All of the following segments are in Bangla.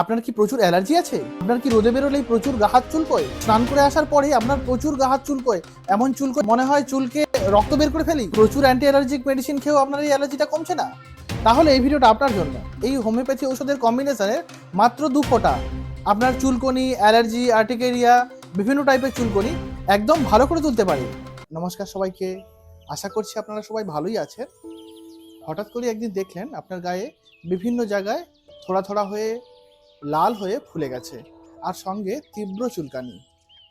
আপনার কি প্রচুর অ্যালার্জি আছে? আপনার কি রোদে বেরোলেই প্রচুর গা হাত চুলকোয়? স্নান করে আসার পরে আপনার প্রচুর গা হাত চুলকোয়। এমন চুলকোয় মনে হয় চুলকে রক্ত বের করে ফেলি। প্রচুর অ্যান্টি অ্যালার্জিক মেডিসিন খেয়েও আপনার এই অ্যালার্জিটা কমছে না। তাহলে এই ভিডিওটা আপনার জন্য। এই হোমিওপ্যাথি ওষুধের কম্বিনেশনে মাত্র দু ফোঁটা। আপনার চুলকনি, অ্যালার্জি আর্টিকেরিয়া বিভিন্ন টাইপের চুলকনি একদম ভালো করে তুলতে পারে। নমস্কার সবাইকে। আশা করছি আপনারা সবাই ভালোই আছেন। হঠাৎ করে একদিন দেখলেন আপনার গায়ে বিভিন্ন জায়গায় থোড়া থোড়া হয়ে লাল হয়ে ফুলে গেছে আর সঙ্গে তীব্র চুলকানি।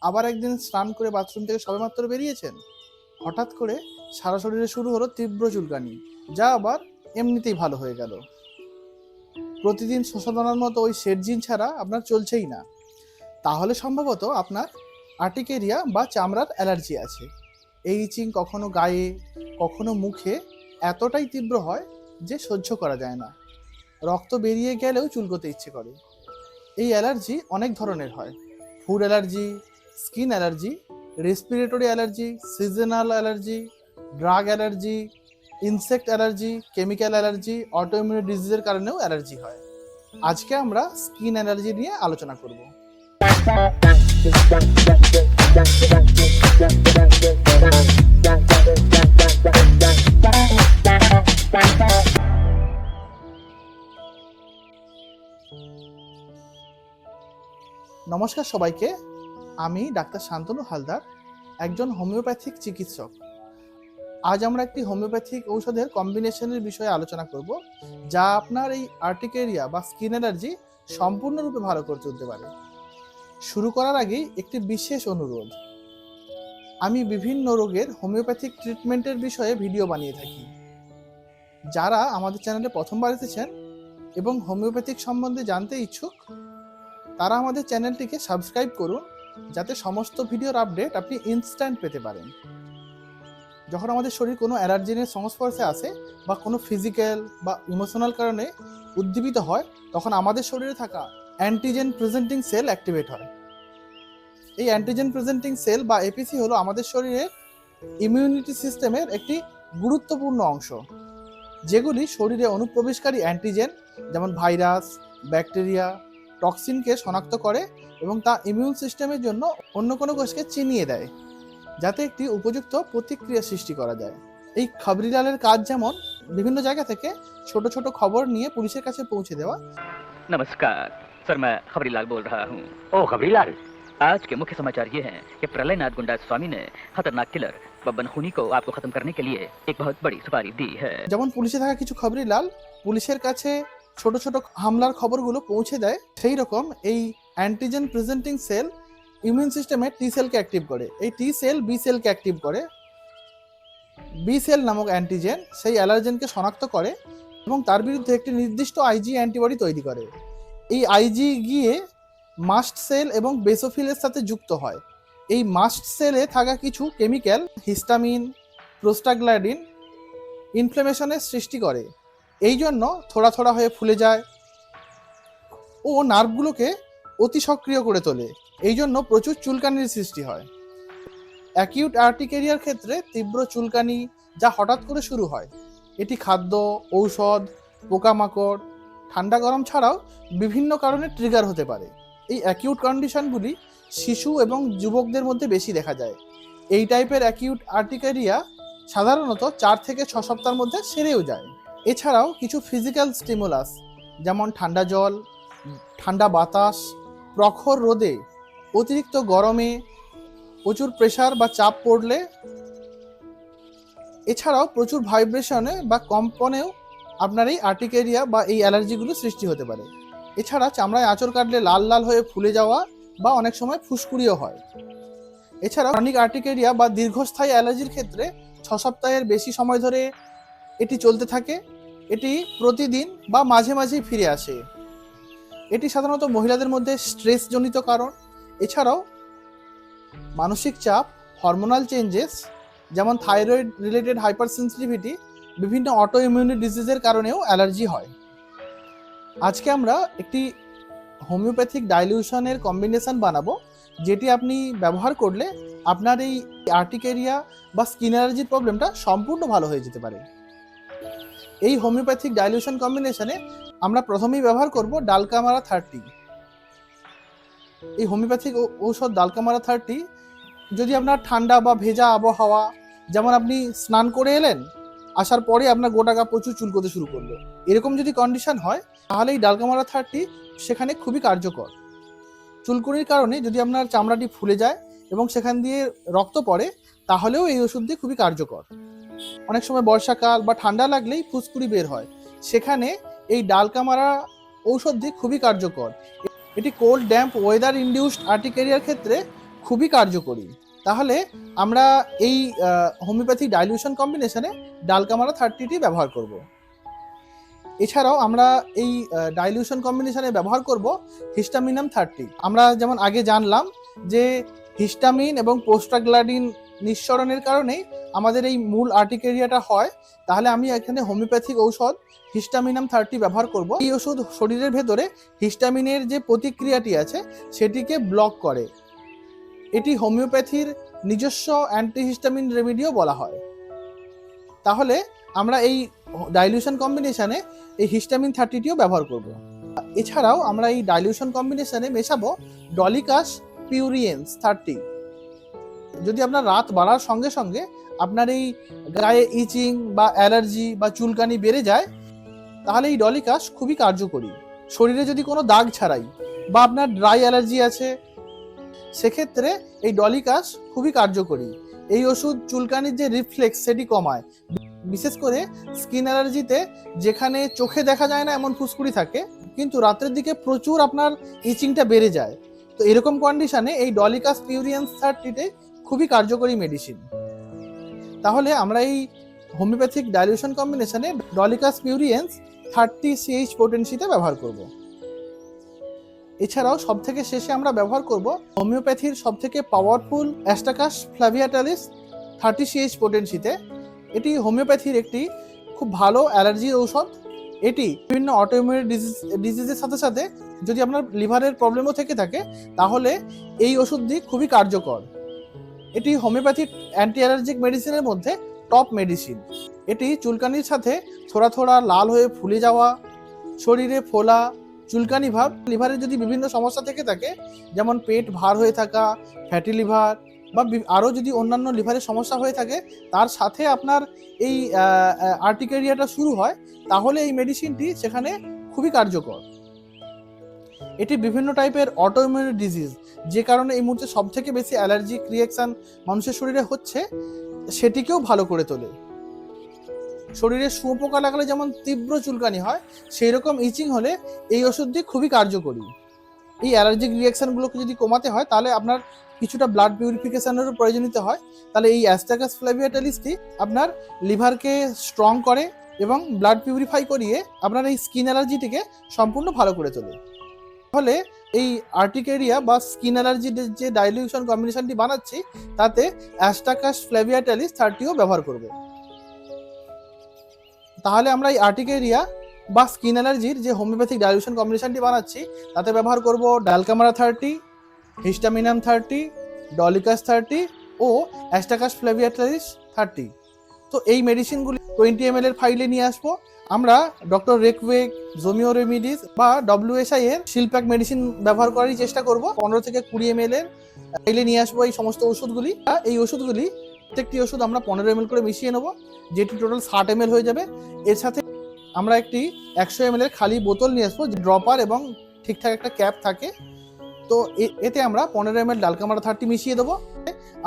আবার একদিন স্নান করে বাথরুম থেকে সবেমাত্র বেরিয়েছেন? হঠাৎ করে সারা শরীরে শুরু হলো তীব্র চুলকানি, যা আবার এমনিতেই ভালো হয়ে গেল। প্রতিদিন শোষণার মতো ওই সেটজিন ছাড়া আপনার চলছেই না। তাহলে সম্ভবত আপনার আর্টিকেরিয়া বা চামড়ার অ্যালার্জি আছে। এই ইচিং কখনো গায়ে, কখনো মুখে এতটাই তীব্র হয় যে সহ্য করা যায় না। রক্ত বেরিয়ে গেলেও চুলকোতে ইচ্ছে করে। এই অ্যালার্জি অনেক ধরনের হয়। Food allergy, skin allergy respiratory allergy seasonal allergy drug allergy insect allergy chemical allergy autoimmune ডিজিজের কারণেও অ্যালার্জি হয়। আজকে আমরা স্কিন অ্যালার্জি নিয়ে আলোচনা করব। নমস্কার সবাইকে। আমি ডাক্তার শান্তনু হালদার, একজন হোমিওপ্যাথিক চিকিৎসক। আজ আমরা একটি হোমিওপ্যাথিক ঔষধের কম্বিনেশনের বিষয়ে আলোচনা করব, যা আপনার এই আর্টিকেরিয়া বা স্কিন অ্যালার্জি সম্পূর্ণরূপে ভালো করে তুলতে পারে। শুরু করার আগেই একটি বিশেষ অনুরোধ। আমি বিভিন্ন রোগের হোমিওপ্যাথিক ট্রিটমেন্টের বিষয়ে ভিডিও বানিয়ে থাকি। যারা আমাদের চ্যানেলে প্রথমবার এসেছেন এবং হোমিওপ্যাথিক সম্বন্ধে জানতে ইচ্ছুক তারা আমাদের চ্যানেলটিকে সাবস্ক্রাইব করুন, যাতে সমস্ত ভিডিওর আপডেট আপনি ইনস্ট্যান্ট পেতে পারেন। যখন আমাদের শরীর কোনো অ্যালার্জেনের সংস্পর্শে আসে বা কোনো ফিজিক্যাল বা ইমোশনাল কারণে উদ্দীপিত হয়, তখন আমাদের শরীরে থাকা অ্যান্টিজেন প্রেজেন্টিং সেল অ্যাক্টিভেট হয়। এই অ্যান্টিজেন প্রেজেন্টিং সেল বা এপিসি হলো আমাদের শরীরে ইমিউনিটি সিস্টেমের একটি গুরুত্বপূর্ণ অংশ, যেগুলি শরীরে অনুপ্রবেশকারী অ্যান্টিজেন যেমন ভাইরাস, ব্যাকটেরিয়া টক্সিনকে শনাক্ত করে এবং তা ইমিউন সিস্টেমের জন্য অন্য কোনো কোষকে চিনিয়ে দেয় যাতে একটি উপযুক্ত প্রতিক্রিয়া সৃষ্টি করা যায় এই খবরিলালের কাজ যেমন বিভিন্ন জায়গা থেকে ছোট ছোট খবর নিয়ে পুলিশের কাছে পৌঁছে দেওয়া नमस्कार सर मैं खबरीलाल बोल रहा हूँ ओ खबरीलाल आज के मुख्य समाचार ये हैं कि प्रलयनाथ गुंडा स्वामी ने खतरनाक किलर बब्बन खूनी को आपको खत्म करने के लिए एक बहुत बड़ी सुपारी दी है যেমন পুলিশে থাকা কিছু খবরিলাল পুলিশের কাছে ছোট ছোট হামলার খবরগুলো পৌঁছে দেয়, সেই রকম এই অ্যান্টিজেন প্রেজেন্টিং সেল ইমিউন সিস্টেমে টি সেলকে অ্যাক্টিভ করে। এই টি সেল বি সেলকে অ্যাক্টিভ করে। বি সেল নামক অ্যান্টিজেন সেই অ্যালার্জেনকে শনাক্ত করে এবং তার বিরুদ্ধে একটি নির্দিষ্ট আইজি অ্যান্টিবডি তৈরি করে। এই আইজি গিয়ে মাস্ট সেল এবং বেসোফিলের সাথে যুক্ত হয়। এই মাস্ট সেলে থাকা কিছু কেমিক্যাল হিস্টামিন প্রোস্টাগ্ল্যাডিন ইনফ্লেমেশনের সৃষ্টি করে। এই জন্য থোড়া থোড়া হয়ে ফুলে যায় ও নার্ভগুলোকে অতি সক্রিয় করে তোলে। এই জন্য প্রচুর চুলকানির সৃষ্টি হয়। অ্যাকিউট আর্টিকেরিয়ার ক্ষেত্রে তীব্র চুলকানি যা হঠাৎ করে শুরু হয়। এটি খাদ্য, ঔষধ, পোকামাকড়, ঠান্ডা গরম ছাড়াও বিভিন্ন কারণে ট্রিগার হতে পারে। এই অ্যাকিউট কন্ডিশনগুলি শিশু এবং যুবকদের মধ্যে বেশি দেখা যায়। এই টাইপের অ্যাকিউট আর্টিকেরিয়া সাধারণত চার থেকে ছ সপ্তাহের মধ্যে সেরেও যায়। এছাড়াও কিছু ফিজিক্যাল স্টিমুলাস যেমন ঠান্ডা জল, ঠান্ডা বাতাস, প্রখর রোদে অতিরিক্ত গরমে প্রচুর প্রেশার বা চাপ পড়লে এছাড়াও প্রচুর ভাইব্রেশনে বা কম্পনেও আপনার এই আর্টিকেরিয়া বা এই অ্যালার্জিগুলো সৃষ্টি হতে পারে। এছাড়া চামড়ায় আঁচড় কাটলে লাল লাল হয়ে ফুলে যাওয়া বা অনেক সময় ফুসকুড়িও হয়। এছাড়া ক্রনিক আর্টিকেরিয়া বা দীর্ঘস্থায়ী অ্যালার্জির ক্ষেত্রে ছ সপ্তাহের বেশি সময় ধরে এটি চলতে থাকে, এটি প্রতিদিন বা মাঝে মাঝেই ফিরে আসে। এটি সাধারণত মহিলাদের মধ্যে স্ট্রেসজনিত কারণ। এছাড়াও মানসিক চাপ হরমোনাল চেঞ্জেস যেমন থাইরয়েড রিলেটেড হাইপার সেন্সিটিভিটি বিভিন্ন অটো ইমিউনি ডিজিজের কারণেও অ্যালার্জি হয়। আজকে আমরা একটি হোমিওপ্যাথিক ডাইলিউশনের কম্বিনেশন বানাবো, যেটি আপনি ব্যবহার করলে আপনার এই আর্টিকেরিয়া বা স্কিন অ্যালার্জির প্রবলেমটা সম্পূর্ণ ভালো হয়ে যেতে পারে। এই হোমিওপ্যাথিক ডাইলিউশন কম্বিনেশনে আমরা প্রথমেই ব্যবহার করব ডালকামারা থার্টি। এই হোমিওপ্যাথিক ঔষধ ডালকামারা থার্টি, যদি আপনার ঠান্ডা বা ভেজা আবহাওয়া, যেমন আপনি স্নান করে এলেন, আসার পরে আপনার গোটা গা প্রচুর চুলকোতে শুরু করল এরকম যদি কন্ডিশন হয়, তাহলে এই ডালকামারা থার্টি সেখানে খুবই কার্যকর। চুলকুনির কারণে যদি আপনার চামড়াটি ফুলে যায় এবং সেখান দিয়ে রক্ত পড়ে, তাহলেও এই ওষুধটি খুবই কার্যকর। অনেক সময় বর্ষাকাল বা ঠান্ডা লাগলেই ফুসকুড়ি বের হয়। সেখানে এই ডালকামারা ঔষধটি খুবই কার্যকর। এটি কোল্ড ড্যাম্প ওয়েদার ইনডিউসড আর্টিকেরিয়ার ক্ষেত্রে খুবই কার্যকরী। তাহলে আমরা এই হোমিওপ্যাথি ডাইলিউশন কম্বিনেশনে ডালকামারা থার্টিটি ব্যবহার করব। এছাড়াও আমরা এই ডাইলিউশন কম্বিনেশনে ব্যবহার করব হিস্টামিনাম থার্টি আমরা যেমন আগে জানলাম যে হিস্টামিন এবং পোস্টাগ্লাডিন নিঃসরণের কারণেই আমাদের এই মূল আর্টিকেরিয়াটা হয়, তাহলে আমি এখানে হোমিওপ্যাথিক ঔষধ হিস্টামিনাম থার্টি ব্যবহার করব। এই ওষুধ শরীরের ভেতরে হিস্টামিনের যে প্রতিক্রিয়াটি আছে, সেটিকে ব্লক করে। এটি হোমিওপ্যাথির নিজস্ব অ্যান্টিহিস্টামিন রেমিডিও বলা হয়। তাহলে আমরা এই ডাইলিউশন কম্বিনেশানে এই হিস্টামিন থার্টিটিও ব্যবহার করব। এছাড়াও আমরা এই ডাইলিউশন কম্বিনেশানে মেশাবো ডলিকাস পিউরিয়েন্স থার্টি। যদি আপনার রাত বাড়ার সঙ্গে সঙ্গে আপনার এই গায়ে ইচিং বা অ্যালার্জি বা চুলকানি বেড়ে যায়, তাহলে এই ডলিকাস খুবই কার্যকরী। শরীরে যদি কোনো দাগ ছাড়াই বা আপনার ড্রাই অ্যালার্জি আছে, সেক্ষেত্রে এই ডলিকাস খুবই কার্যকরী। এই ওষুধ চুলকানির যে রিফ্লেক্স সেটি কমায়। বিশেষ করে স্কিন অ্যালার্জিতে যেখানে চোখে দেখা যায় না এমন ফুসকুড়ি থাকে, কিন্তু রাত্রের দিকে প্রচুর আপনার ইচিংটা বেড়ে যায়। তো এরকম কন্ডিশনে এই ডলিকাস পিউরিয়ান্স থার্টিতে খুবই কার্যকরী মেডিসিন তাহলে আমরা এই হোমিওপ্যাথিক ডাইলিউশন কম্বিনেশনে ডলিকাস পিউরিয়েন্স থার্টি সিএইচ পোটেন্সিতে ব্যবহার করব। এছাড়াও সব থেকে শেষে আমরা ব্যবহার করব হোমিওপ্যাথির সব থেকে powerful Astacus fluviatilis thirty C পোটেন্সিতে এটি হোমিওপ্যাথির একটি খুব ভালো অ্যালার্জির ঔষধ। এটি বিভিন্ন অটোইমিউন ডিজিজ ডিজিজের সাথে সাথে যদি আপনার লিভারের প্রবলেমও থেকে থাকে, তাহলে এই ওষুধটি খুবই কার্যকর। এটি হোমিওপ্যাথিক অ্যান্টি অ্যালার্জিক মেডিসিনের মধ্যে টপ মেডিসিন। এটি চুলকানির সাথে থোড়া থোড়া, লাল হয়ে ফুলে যাওয়া, শরীরে ফোলা, চুলকানি ভাব লিভারের যদি বিভিন্ন সমস্যা থেকে থাকে, যেমন পেট ভার হয়ে থাকা, ফ্যাটি লিভার বা আরও যদি অন্যান্য লিভারের সমস্যা হয়ে থাকে, তার সাথে আপনার এই আর্টিকেরিয়াটা শুরু হয়, তাহলে এই মেডিসিনটি সেখানে খুবই কার্যকর। এটি বিভিন্ন টাইপের অটোইমিউন ডিজিজ যে কারণে এই মুহূর্তে সব থেকে বেশি অ্যালার্জিক রিয়াকশন মানুষের শরীরে হচ্ছে, সেটিকেও ভালো করে তোলে। শরীরে শুঁয়োপোকা লাগলে যেমন তীব্র চুলকানি হয় সেই রকম ইচিং হলে এই ওষুধটি খুবই কার্যকরী। এই অ্যালার্জিক রিয়াকশনগুলোকে যদি কমাতে হয়, তাহলে আপনার কিছুটা ব্লাড পিউরিফিকেশানেরও প্রয়োজনীয়তা হয়। তাহলে এই অ্যাস্টাকাস ফ্ল্যাভিয়াটালিসটি আপনার লিভারকে স্ট্রং করে এবং ব্লাড পিউরিফাই করিয়ে আপনার এই স্কিন অ্যালার্জিটিকে সম্পূর্ণ ভালো করে তোলে। ফলে এই আর্টিকেরিয়া বা স্কিন অ্যালার্জির যে ডাইলিউশন কম্বিনেশনটি বানাচ্ছি, তাতে অ্যাস্টাকাস ফ্ল্যাভিয়াটালিস থার্টিও ব্যবহার করব। তাহলে আমরা এই আর্টিকেরিয়া বা স্কিন অ্যালার্জির যে হোমিওপ্যাথিক ডাইলিউশন কম্বিনেশনটি বানাচ্ছি, তাতে ব্যবহার করব Dulcamara thirty Histaminum thirty Dolichos thirty ও অ্যাস্টাকাস ফ্ল্যাভিয়াটালিস থার্টি তো এই মেডিসিনগুলি টোয়েন্টি এম এর ফাইলে নিয়ে আসব। আমরা ডক্টর রেকওয়েক জোমিও রেমিডিস বা ডব্লিউএসআই এর শিলপ্যাক মেডিসিন ব্যবহার করারই চেষ্টা করব। পনেরো থেকে কুড়ি এম এর ফাইলে নিয়ে আসব এই সমস্ত ওষুধগুলি। এই ওষুধগুলি প্রত্যেকটি ওষুধ আমরা পনেরো এম করে মিশিয়ে নেব, যেটি টোটাল ষাট এম হয়ে যাবে। এর সাথে আমরা একটি একশো এম এর খালি বোতল নিয়ে আসব ড্রপার এবং ঠিকঠাক একটা ক্যাপ থাকে। তো এতে আমরা পনেরো এম এল ডালকামারা থার্টি মিশিয়ে দেবো।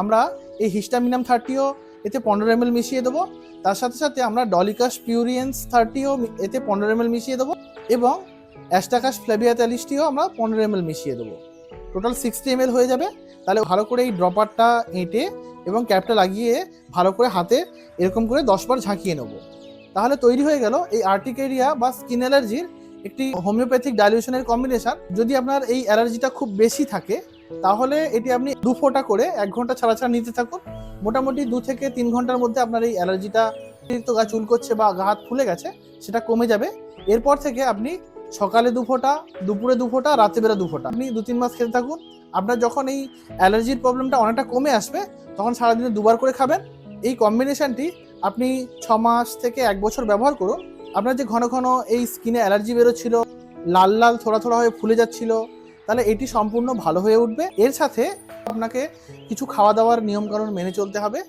আমরা এই হিস্টামিনাম থার্টিও এতে পনেরো এম মিশিয়ে দেবো। তার সাথে সাথে আমরা ডলিকাস পিউরিয়েন্স থার্টিও এতে পনেরো এম মিশিয়ে দেবো এবং অ্যাস্টাকাস ফ্ল্যাভিয়াতালিসটিও আমরা পনেরো এম মিশিয়ে দেবো। টোটাল সিক্সটি এম হয়ে যাবে। তাহলে ভালো করে এই ড্রপারটা এঁটে এবং ক্যাপটা লাগিয়ে ভালো করে হাতে এরকম করে দশ বার ঝাঁকিয়ে নেব। তাহলে তৈরি হয়ে গেল এই আর্টিকেরিয়া বা স্কিন অ্যালার্জির একটি হোমিওপ্যাথিক ডাইলিউশনের কম্বিনেশন। যদি আপনার এই অ্যালার্জিটা খুব বেশি থাকে তাহলে এটি আপনি দু ফোঁটা করে এক ঘণ্টা ছাড়া ছাড়া নিতে থাকুন। মোটামুটি দু থেকে তিন ঘণ্টার মধ্যে আপনার এই অ্যালার্জিটা অতিরিক্ত গা চুল করছে বা গা হাত ফুলে গেছে, সেটা কমে যাবে। এরপর থেকে আপনি সকালে দু ফোঁটা, দুপুরে দু ফোঁটা, রাত্রেবেলা দু ফোঁটা আপনি দু তিন মাস খেতে থাকুন। আপনার যখন এই অ্যালার্জির প্রবলেমটা অনেকটা কমে আসবে, তখন সারাদিনে দুবার করে খাবেন। এই কম্বিনেশনটি আপনি ছ মাস থেকে এক বছর ব্যবহার করুন। আপনার যে ঘন ঘন এই স্কিনে অ্যালার্জি বেরোচ্ছিল, লাল লাল, থোড়া থোড়া হয়ে ফুলে যাচ্ছিল তাহলে এটি সম্পূর্ণ ভালো হয়ে উঠবে। এর সাথে আপনাকে কিছু খাওয়া দাওয়ার নিয়মকানুন মেনে চলতে হবে।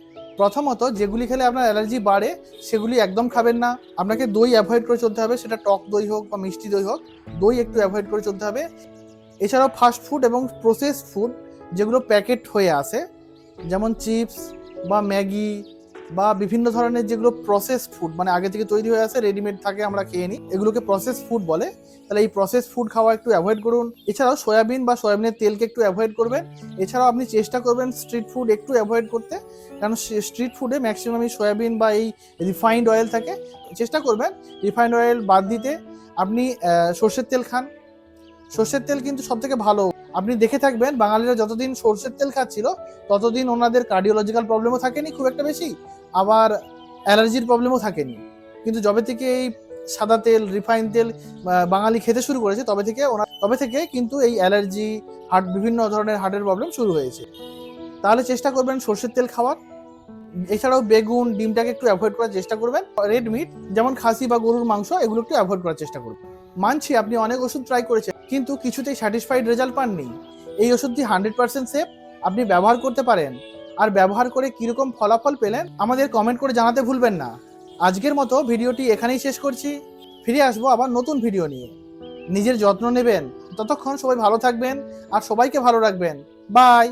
প্রথমত, যেগুলি খেলে আপনার অ্যালার্জি বাড়ে, সেগুলি একদম খাবেন না। আপনাকে দই অ্যাভয়েড করে চলতে হবে, সেটা টক দই হোক বা মিষ্টি দই হোক, দই একটু অ্যাভয়েড করে চলতে হবে। এছাড়াও ফাস্ট ফুড এবং প্রসেসড ফুড, যেগুলো প্যাকেট হয়ে আসে, যেমন চিপস বা ম্যাগি বা বিভিন্ন ধরনের যেগুলো প্রসেসড ফুড মানে আগে থেকে তৈরি হয়ে আসে রেডিমেড থাকে, আমরা খেয়ে নিই। এগুলোকে প্রসেস ফুড বলে। তাহলে এই প্রসেস ফুড খাওয়া একটু অ্যাভয়েড করুন। এছাড়াও সয়াবিন বা সয়াবিনের তেলকে একটু অ্যাভয়েড করবেন। এছাড়াও আপনি চেষ্টা করবেন স্ট্রিট ফুড একটু অ্যাভয়েড করতে। কারণ স্ট্রিট ফুডে ম্যাক্সিমামই সয়াবিন বা এই রিফাইন্ড অয়েল থাকে। চেষ্টা করবেন রিফাইন্ড অয়েল বাদ দিতে। আপনি সর্ষের তেল খান। সর্ষের তেল কিন্তু সব থেকে ভালো আপনি দেখে থাকবেন, বাঙালিরা যতদিন সর্ষের তেল খাচ্ছিল, ততদিন ওনাদের কার্ডিওলজিক্যাল প্রবলেমও থাকেনি খুব একটা বেশি, আবার অ্যালার্জির প্রবলেমও থাকেনি। কিন্তু যবে থেকে এই সাদা তেল রিফাইন তেল বাঙালি খেতে শুরু করেছে, তবে থেকে ওনার তবে থেকে কিন্তু এই অ্যালার্জি হার্ট বিভিন্ন ধরনের হার্টের প্রবলেম শুরু হয়েছে। তাহলে চেষ্টা করবেন সর্ষের তেল খাওয়ার। এছাড়াও বেগুন, ডিমটাকে একটু অ্যাভয়েড করার চেষ্টা করবেন। রেড মিট যেমন খাসি বা গরুর মাংস, এগুলো একটু অ্যাভয়েড করার চেষ্টা করবেন। মানছি আপনি অনেক ওষুধ ট্রাই করেছেন। কিন্তু কিছুতেই স্যাটিসফাইড রেজাল্ট পাননি। এই ওষুধটি হান্ড্রেড পার্সেন্ট সেফ আপনি ব্যবহার করতে পারেন। আর ব্যবহার করে কীরকম ফলাফল পেলেন, আমাদের কমেন্ট করে জানাতে ভুলবেন না। আজকের মতো ভিডিওটি এখানেই শেষ করছি। ফিরে আসব আবার নতুন ভিডিও নিয়ে। নিজের যত্ন নেবেন। ততক্ষণ সবাই ভালো থাকবেন, আর সবাইকে ভালো রাখবেন। বাই